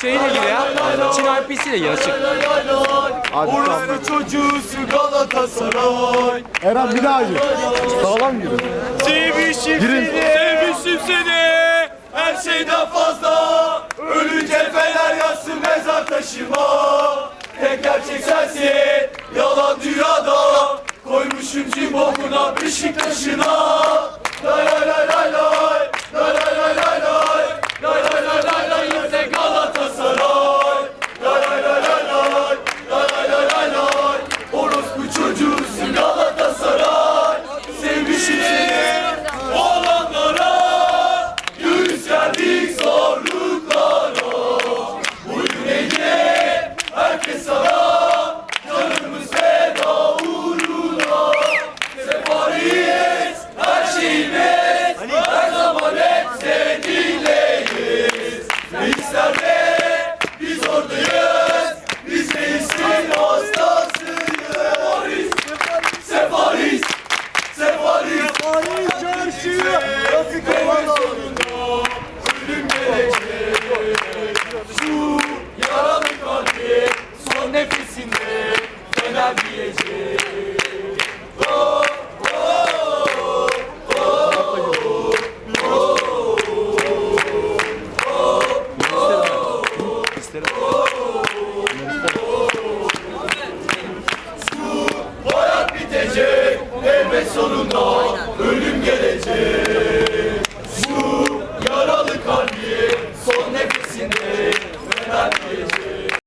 şeyle gir ya. Çin IP'siyle gir açık. Hadi tamam. Orası çocuğusu Galatasaray. Eren bir daha gir. Sağlam girin. Sevmişim Girin. seni. Sevmişim seni. Her şeyden fazla. Ölünce fener yazsın mezar taşıma. Tek gerçek sensin. Yalan dünyada. Koymuşum cimbomuna Beşiktaş'ına. nefesinde fener diyecek. Oh, oh, oh, oh, oh, oh, oh, oh, Su hayat bitecek elbet sonunda.